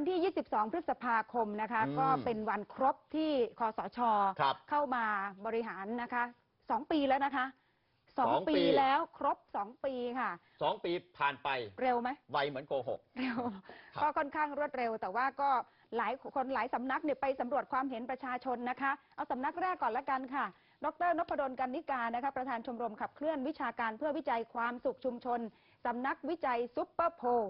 วันที่ 22 พฤษภาคมนะคะ อืมก็เป็นวันครบที่คอสช ครับ เข้ามาบริหารนะคะสองปีแล้วนะคะสองสองปี ปีแล้วครบสองปีค่ะ สองปีผ่านไปเร็วไหม ไวเหมือนโกหก เร็วครับก็ค่อนข้างรวดเร็ว แต่ว่าก็หลายคนหลายสำนักเนี่ยไปสำรวจความเห็นประชาชนนะคะ เอาสำนักแรกก่อนละกันค่ะ ดรนพดลกันนิกานะคะ ประธานชมรมขับเคลื่อนวิชาการเพื่อวิจัยความสุขชุมชนสำนักวิจัยซุปเปอร์โพล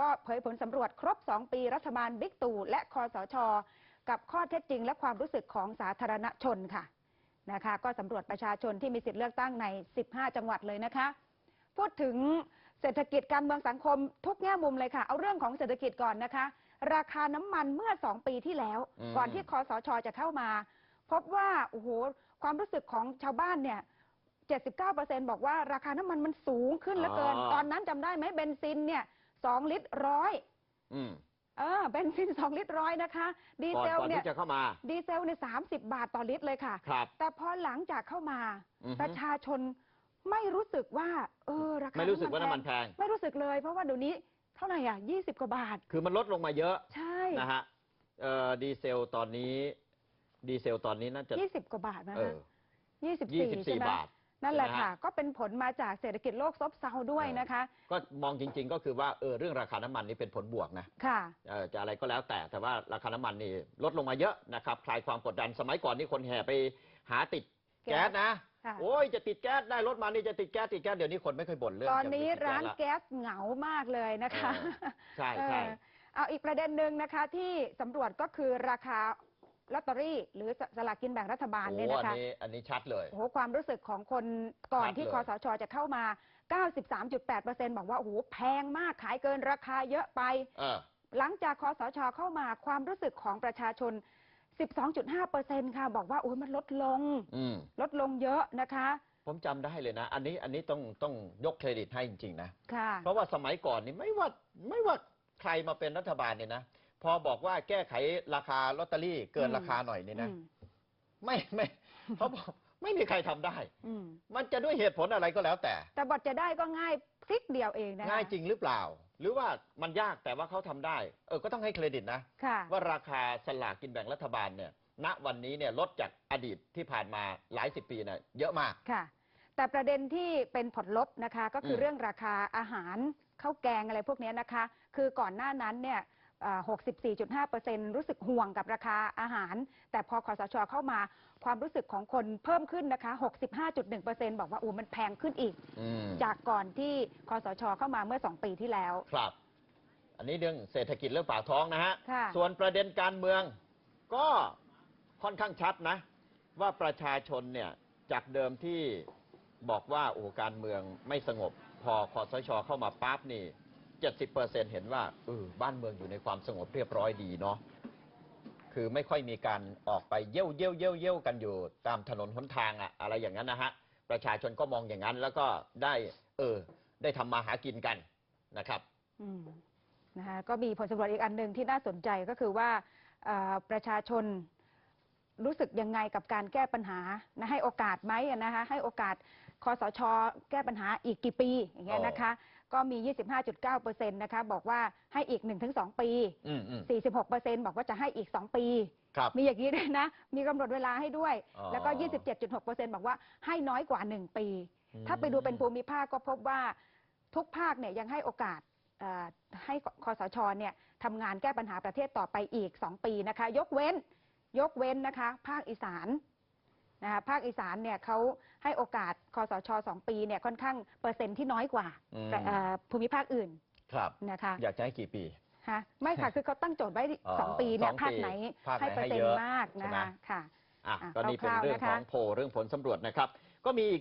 ก็เผยผลสำรวจครบ 2 ปีรัฐบาลบิ๊กตู่และคอสช กับข้อเท็จจริงและความรู้สึกของสาธารณชนค่ะนะคะก็สำรวจประชาชนที่มีสิทธิเลือกตั้งใน 15 จังหวัดเลยนะคะ พูดถึงเศรษฐกิจการเมืองสังคมทุกแง่มุมเลยค่ะ เอาเรื่องของเศรษฐกิจก่อนนะคะ ราคาน้ำมันเมื่อ 2 ปีที่แล้วอืมก่อนที่คอสชจะเข้ามา พบว่าโอ้โหความรู้สึกของชาวบ้านเนี่ย79%บอกว่าราคาน้ำมันมันสูงขึ้นเหลือเกิน ตอนนั้นจำได้ไหมเบนซินเนี่ย 2ลิตรร้อยอืมเออเบนซิน2ลิตรร้อยนะคะดีก่อนเซลก่อนเนี่ยที่จะเข้ามา ดีเซลเนี่ย30บาทต่อลิตรเลยค่ะครับแต่พอหลังจากเข้ามาอือฮึประชาชนไม่รู้สึกว่า เออราคาไม่รู้สึกว่าน้ำมันแพแพงงไม่รู้สึกเลย เพราะว่าเดี๋ยวนี้เท่าไหร่อะ20กว่าบาท คือมันลดลงมาเยอะใช่นะฮะเอ่อดีเซลตอนนี้ ดีเซลตอนนี้น่าจะ20กว่าบาทนะเอคะอ24ใช่ไหม24บาท นั่นแหละใช่ไหมฮะค่ะ ก็เป็นผลมาจากเศรษฐกิจโลกซบเซาด้วยนะคะ ก็มองจริง ๆ ก็คือว่าเออเรื่องราคาน้ำมันนี่เป็นผลบวกนะค่ะเอ่อจะอะไรก็แล้วแต่แต่ว่าราคาน้ำมันนี่ลดลงมาเยอะนะครับคลายความกดดันสมัยก่อนนี่คนแห่ไปหาติดแก๊แก๊สสนะค่ะโอ้ยจะติดแก๊สได้รถมานี่จะติดแก๊สติดแก๊สเดี๋ยวนี้คนไม่ค่อยบ่นเรื่องตอนนี้จะติดแก๊สร้านละแก๊สเหงามากเลยนะคะเออใช่ใช่เออเอาอีกประเด็นหนึ่งนะคะที่สำรวจก็คือราคา ลอตเตอรี่ หรือสลากกินแบ่งรัฐบาลโอ้เนี่ยอันะคะนี้อันนี้ชัดเลย โอ้โหความรู้สึกของคนก่อนชัดที่เลยคอสชจะเข้ามา 93.8%บอกว่าโอ้โหแพงมากขายเกินราคาเยอะไปเออหลังจากคอสชเข้ามาความรู้สึกของประชาชน 12.5%ค่ะ บอกว่าโอ้ยมันลดลง อืม ลดลงเยอะนะคะผมจำได้เลยนะ อันนี้อันนี้ต้องต้องยกเครดิตให้จริง ๆ นะ ค่ะ เพราะว่าสมัยก่อนนี่ไม่ว่าไม่ว่าใครมาเป็นรัฐบาลเนี่ยนะ พอบอกว่าแก้ไขราคาลอตเตอรี่เกินอืมราคาหน่อยนี่นะอืมไม่ไม่เขาบอกไม่มีใครทำได้อืมมันจะด้วยเหตุผลอะไรก็แล้วแต่ แต่บทจะได้ก็ง่ายพลิกเดียวเองนะคะง่ายจริงหรือเปล่า หรือว่ามันยากแต่ว่าเขาทำได้ เออ ก็ต้องให้เครดิตนะค่ะว่าราคาสลากกินแบ่งรัฐบาลเนี่ย ณ วันนี้เนี่ยลดจากอดีตที่ผ่านมาหลายสิบปีเนี่ยเยอะมาก ค่ะ แต่ประเด็นที่เป็นผลลบนะคะ ก็คือมเรื่องราคาอาหารข้าวแกงอะไรพวกเนี้ยนะคะ คือก่อนหน้านั้นเนี่ยอ่า 64.5%รู้สึกห่วงกับราคาอาหาร แต่พอคอสชเข้ามาความรู้สึกของคนเพิ่มขึ้นนะคะ 65.1%บอกว่าอู้มันแพงขึ้นอีก อืมจากก่อนที่คอสชเข้ามาเมื่อ 2 ปีที่แล้ว ครับ อันนี้เรื่องเศรษฐกิจเรื่องปากท้องนะฮะ ค่ะ ส่วนประเด็นการเมืองก็ค่อนข้างชัดนะ ว่าประชาชนเนี่ยจากเดิมที่บอกว่าโอ้การเมืองไม่สงบ พอคอสชเข้ามาปั๊บนี่ เจ็ดสิบเปอร์เซ็นเห็นว่าเออบ้านเมืองอยู่ในความสงบเรียบร้อยดีเนาะคือไม่ค่อยมีการออกไปเยี่ยวเยี่ยวเยี่ยวเยี่ยวกันอยู่ตามถนนหนทางอะอะไรอย่างนั้นนะฮะประชาชนก็มองอย่างนั้น แล้วก็ได้เออได้ทำมาหากินกันนะครับ อืมนะคะก็มีผลสำรวจอีกอันหนึ่งที่น่าสนใจก็คือว่าเอ่อประชาชนรู้สึกยังไงกับการแก้ปัญหานะให้โอกาสไหมอะนะคะให้โอกาสคอสช แก้ปัญหาอีกกี่ปีอย่างเงี้ยนะคะ ก็มี 25.9%นะคะบอกว่าให้อีก 1-2 ปี อืมอืม 46%บอกว่าจะให้อีก 2 ปี ครับ มีอย่างนี้ด้วยนะ มีกำหนดเวลาให้ด้วย อ๋อ แล้วก็ 27.6%บอกว่าให้น้อยกว่า 1 ปีอืมถ้าไปดูเป็นภูมิภาคก็พบว่าทุกภาคเนี่ยยังให้โอกาสเอ่อให้คอสชเนี่ยทำงานแก้ปัญหาประเทศต่อไปอีก 2 ปีนะคะ ยกเว้น ยกเว้นนะคะ ภาคอีสาน นะคะภาคอีสานเนี่ยเขาให้โอกาสคอสชสองปีเนี่ยค่อนข้างเปอร์เซ็นต์ที่น้อยกว่าอืม เอ่อภูมิภาคอื่นครับ นะคะอยากจะให้กี่ปี ฮะไม่ค่ะ คือเขาตั้งโจทย์ไว้อ๋อสองปีเนี่ยสองปีภาคไหนภาคไหนให้เปอร์เซ็นให้เยต์อะมากใช่นะไหม คะค่ะ อะอะก็นี่เป็นคร่าวๆเรื่องนะคะของโพลเรื่องผลสำรวจนะครับ ก็มีอีก